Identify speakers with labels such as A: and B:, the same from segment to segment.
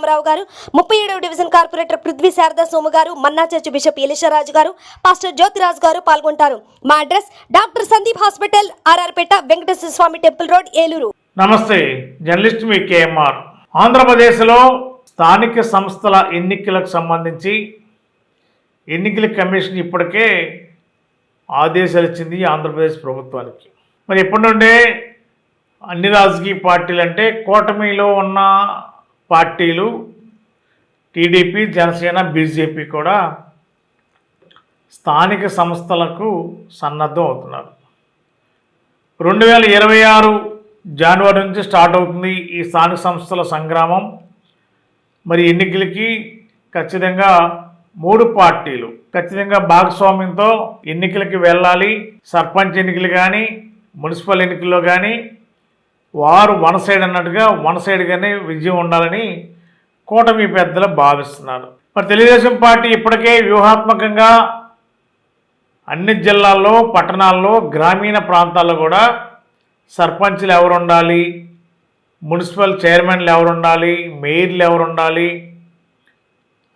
A: రామారావు గారు ముప్పై ఏడవ division corporator Prithvi Sharada Somu garu Manna church bishop ఎలిషరాజు గారు పాస్టర్ జ్యోతిరాజు గారు పాల్గొంటారు. మా address doctor Sandeep hospital RR Peta Venkateswara Swamy temple road Eluru.
B: నమస్తే జర్నలిస్ట్ మీ కేఎంఆర్. ఆంధ్రప్రదేశ్లో స్థానిక సంస్థల ఎన్నికలకు సంబంధించి ఎన్నికల కమిషన్ ఇప్పటికే ఆదేశాలు ఇచ్చింది ఆంధ్రప్రదేశ్ ప్రభుత్వానికి. మరి ఎప్పటి నుండే అన్ని రాజకీయ పార్టీలు అంటే కూటమిలో ఉన్న పార్టీలు టీడీపీ జనసేన బీజేపీ కూడా స్థానిక సంస్థలకు సన్నద్ధం అవుతున్నారు. రెండు వేల ఇరవై ఆరు జనవరి నుంచి స్టార్ట్ అవుతుంది ఈ స్థానిక సంస్థల సంగ్రామం. మరి ఎన్నికలకి ఖచ్చితంగా మూడు పార్టీలు ఖచ్చితంగా భాగస్వామ్యంతో ఎన్నికలకి వెళ్ళాలి. సర్పంచ్ ఎన్నికలు కానీ మున్సిపల్ ఎన్నికల్లో కానీ వారు వన్ సైడ్ అన్నట్టుగా వన్ సైడ్గానే విజయం ఉండాలని కూటమి పెద్దలు భావిస్తున్నారు. మరి తెలుగుదేశం పార్టీ ఇప్పటికే వ్యూహాత్మకంగా అన్ని జిల్లాల్లో పట్టణాల్లో గ్రామీణ ప్రాంతాల్లో కూడా సర్పంచ్లు ఎవరు ఉండాలి మున్సిపల్ చైర్మన్లు ఎవరు ఉండాలి మేయర్లు ఎవరు ఉండాలి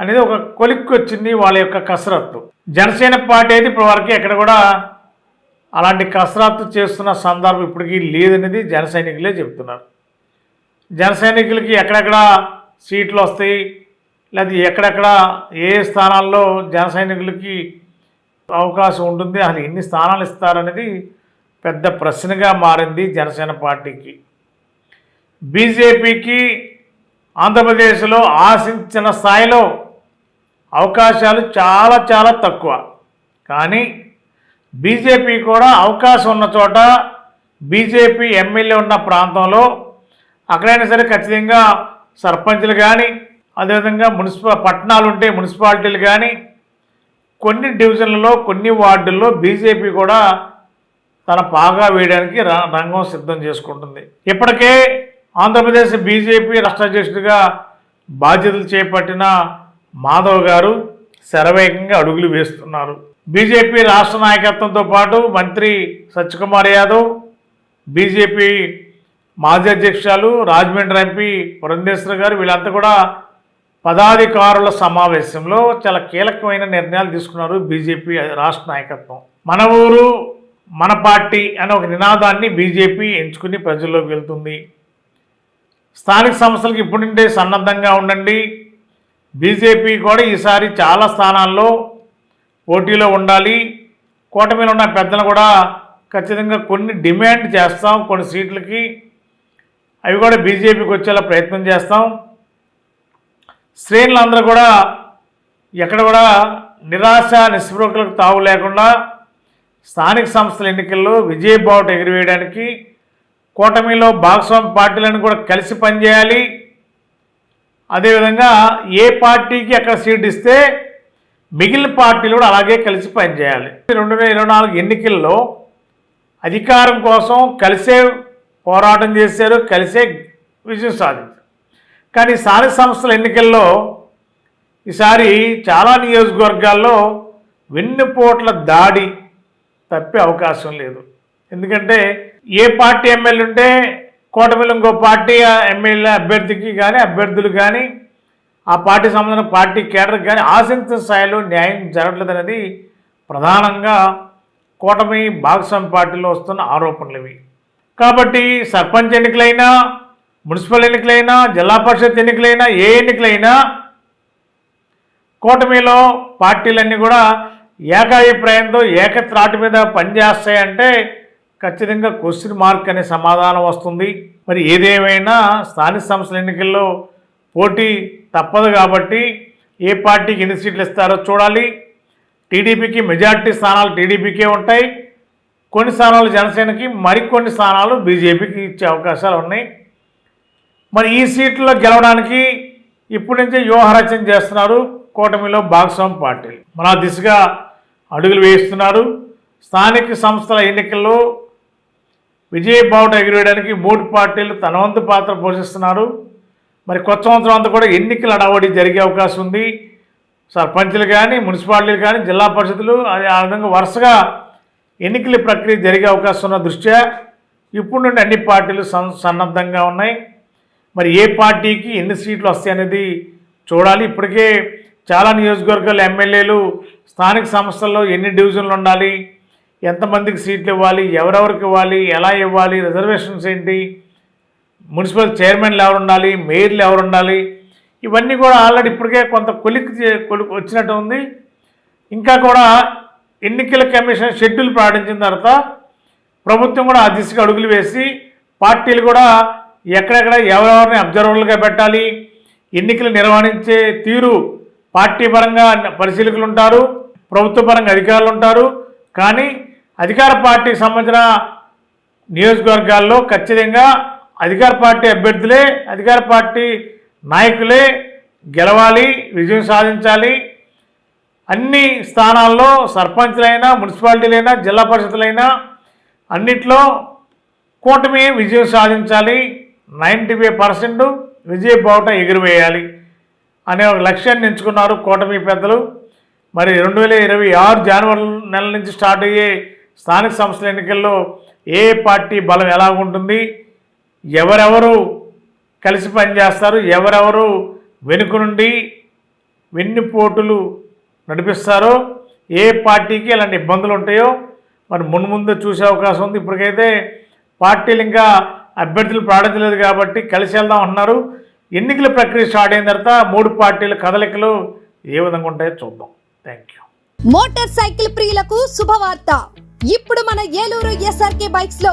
B: అనేది ఒక కొలిక్కి వచ్చింది వాళ్ళ యొక్క కసరత్తు. జనసేన పార్టీ అయితే ఇప్పటివరకు ఎక్కడ కూడా అలాంటి కసరత్తు చేస్తున్న సందర్భం ఇప్పటికీ లేదనేది జన సైనికులే చెప్తున్నారు జన సైనికులకి ఎక్కడెక్కడ సీట్లు వస్తాయి? లేదా ఎక్కడెక్కడ ఏ స్థానాల్లో జన సైనికులకి అవకాశం ఉంటుంది? అసలు ఎన్ని స్థానాలు ఇస్తారనేది పెద్ద ప్రశ్నగా మారింది జనసేన పార్టీకి. బీజేపీకి ఆంధ్రప్రదేశ్లో ఆశించిన స్థాయిలో అవకాశాలు చాలా చాలా తక్కువ. కానీ బీజేపీ కూడా అవకాశం ఉన్న చోట బీజేపీ ఎమ్మెల్యే ఉన్న ప్రాంతంలో అక్కడైనా సరే ఖచ్చితంగా సర్పంచ్లు కానీ అదేవిధంగా మున్సిపల్ పట్టణాలు ఉంటే మున్సిపాలిటీలు కానీ కొన్ని డివిజన్లలో కొన్ని వార్డుల్లో బీజేపీ కూడా తన పాగా వేయడానికి రంగం సిద్ధం చేసుకుంటుంది. ఇప్పటికే ఆంధ్రప్రదేశ్ బీజేపీ రాష్ట్ర అధ్యక్షుడిగా బాధ్యతలు చేపట్టిన మాధవ్ గారు శరవేగంగా అడుగులు వేస్తున్నారు. బీజేపీ రాష్ట్ర నాయకత్వంతో పాటు మంత్రి సత్యకుమార్ యాదవ్ బీజేపీ మాజీ అధ్యక్షులు రాజమండ్రి ఎంపీ పురంధేశ్వర గారు వీళ్ళంతా కూడా పదాధికారుల సమావేశంలో చాలా కీలకమైన నిర్ణయాలు తీసుకున్నారు బీజేపీ రాష్ట్ర నాయకత్వం. మన ఊరు మన పార్టీ అనే ఒక నినాదాన్ని బీజేపీ ఎంచుకుని ప్రజల్లోకి వెళ్తుంది. స్థానిక సంస్థలకు ఇప్పుడు నుండే సన్నద్ధంగా ఉండండి. బీజేపీ కూడా ఈసారి చాలా స్థానాల్లో పోటీలో ఉండాలి. కూటమిలో ఉన్న పెద్దలు కూడా ఖచ్చితంగా కొన్ని డిమాండ్ చేస్తాం కొన్ని సీట్లకి. అవి కూడా బీజేపీకి వచ్చేలా ప్రయత్నం చేస్తాం. శ్రేణులందరూ కూడా ఎక్కడ కూడా నిరాశ నిస్పృహలకు తావు లేకుండా స్థానిక సంస్థల ఎన్నికల్లో విజయబావుట ఎగిరివేయడానికి కూటమిలో భాగస్వామి పార్టీలను కూడా కలిసి పనిచేయాలి. అదేవిధంగా ఏ పార్టీకి అక్కడ సీట్ ఇస్తే మిగిలిన పార్టీలు కూడా అలాగే కలిసి పనిచేయాలి. రెండు వేల ఇరవై నాలుగు ఎన్నికల్లో అధికారం కోసం కలిసే పోరాటం చేశారు కలిసే విజయం సాధించారు. కానీ స్థానిక సంస్థల ఎన్నికల్లో ఈసారి చాలా నియోజకవర్గాల్లో వెన్నుపోట్ల దాడి తప్పే అవకాశం లేదు. ఎందుకంటే ఏ పార్టీ ఎమ్మెల్యే ఉంటే కూటమిలో ఇంకో పార్టీ ఎమ్మెల్యే అభ్యర్థికి కానీ అభ్యర్థులు కానీ ఆ పార్టీ సంబంధించిన పార్టీ కేడర్కి కానీ ఆశించిన స్థాయిలో న్యాయం జరగట్లేదు అనేది ప్రధానంగా కూటమి భాగస్వామి పార్టీలో వస్తున్న ఆరోపణలు ఇవి కాబట్టి సర్పంచ్ ఎన్నికలైనా మున్సిపల్ ఎన్నికలైనా జిల్లా పరిషత్ ఎన్నికలైనా ఏ ఎన్నికలైనా కూటమిలో పార్టీలన్నీ కూడా ఏకాభిప్రాయంతో ఏకత్రాటి మీద పనిచేస్తాయంటే ఖచ్చితంగా క్వశ్చన్ మార్క్ అనే సమాధానం వస్తుంది. మరి ఏదేమైనా స్థానిక సంస్థల ఎన్నికల్లో పోటీ తప్పదు కాబట్టి ఏ పార్టీకి ఎన్ని సీట్లు ఇస్తారో చూడాలి. టీడీపీకి మెజార్టీ స్థానాలు టీడీపీకే ఉంటాయి. కొన్ని స్థానాలు జనసేనకి మరికొన్ని స్థానాలు బీజేపీకి ఇచ్చే అవకాశాలు ఉన్నాయి. మరి ఈ సీట్లో గెలవడానికి ఇప్పటి నుంచే వ్యూహరచన చేస్తున్నారు కూటమిలో భాగస్వామి పార్టీలు. మన దిశగా అడుగులు వేయిస్తున్నారు. స్థానిక సంస్థల ఎన్నికల్లో విజయబావుట ఎగిరేయడానికి మూడు పార్టీలు తనవంతు పాత్ర పోషిస్తున్నారు. మరి కొత్త సంవత్సరం అంతా కూడా ఎన్నికల అడవడి జరిగే అవకాశం ఉంది. సర్పంచులు కానీ మున్సిపాలిటీలు కానీ జిల్లా పరిషత్తులు అది ఆ విధంగా వరుసగా ఎన్నికల ప్రక్రియ జరిగే అవకాశం ఉన్న దృష్ట్యా ఇప్పుడు నుండి అన్ని పార్టీలు సన్ సన్నద్ధంగా ఉన్నాయి. మరి ఏ పార్టీకి ఎన్ని సీట్లు వస్తాయి అనేది చూడాలి. ఇప్పటికే చాలా నియోజకవర్గాల ఎమ్మెల్యేలు స్థానిక సంస్థల్లో ఎన్ని డివిజన్లు ఉండాలి ఎంతమందికి సీట్లు ఇవ్వాలి ఎవరెవరికి ఇవ్వాలి ఎలా ఇవ్వాలి రిజర్వేషన్స్ ఏంటి మున్సిపల్ చైర్మన్లు ఎవరు ఉండాలి మేయర్లు ఎవరు ఉండాలి ఇవన్నీ కూడా ఆల్రెడీ ఇప్పటికే కొంత కొలిక్ కొలిక్ వచ్చినట్టు ఉంది. ఇంకా కూడా ఎన్నికల కమిషన్ షెడ్యూల్ ప్రకటించిన తర్వాత ప్రభుత్వం కూడా ఆ దిశగా అడుగులు వేసి పార్టీలు కూడా ఎక్కడెక్కడ ఎవరెవరిని అబ్జర్వర్లుగా పెట్టాలి ఎన్నికలు నిర్వహించే తీరు పార్టీ పరంగా పరిశీలకులు ఉంటారు ప్రభుత్వ పరంగా అధికారులు ఉంటారు. కానీ అధికార పార్టీకి సంబంధించిన నియోజకవర్గాల్లో ఖచ్చితంగా అధికార పార్టీ అభ్యర్థులే అధికార పార్టీ నాయకులే గెలవాలి విజయం సాధించాలి. అన్ని స్థానాల్లో సర్పంచ్లైనా మున్సిపాలిటీలైనా జిల్లా పరిషత్లైనా అన్నిట్లో కూటమి విజయం సాధించాలి. నైంటీ ఫైవ్ పర్సెంట్ విజయ బావుట ఎగురవేయాలి అనే ఒక లక్ష్యాన్ని ఎంచుకున్నారు కూటమి పెద్దలు. మరి రెండు వేల ఇరవై ఆరు జనవరి నెల నుంచి స్టార్ట్ అయ్యే స్థానిక సంస్థల ఎన్నికల్లో ఏ పార్టీ బలం ఎలా ఉంటుంది ఎవరెవరు కలిసి పనిచేస్తారు ఎవరెవరు వెనుక నుండి వెన్నుపోటులు నడిపిస్తారో ఏ పార్టీకి ఇలాంటి ఇబ్బందులు ఉంటాయో మరి మున్ ముందు చూసే అవకాశం ఉంది. ఇప్పటికైతే పార్టీలు ఇంకా అభ్యర్థులు ప్రాడించలేదు కాబట్టి కలిసి వెళ్దాం అంటున్నారు. ఎన్నికల ప్రక్రియ స్టార్ట్ అయిన తర్వాత మూడు పార్టీల కదలికలు ఏ విధంగా ఉంటాయో చూద్దాం. థ్యాంక్ యూ
A: మోటార్ సైకిల్ ప్రియులకు శుభవార్త. ఇప్పుడు మన ఏలూరు ఎస్ఆర్కే బైక్స్లో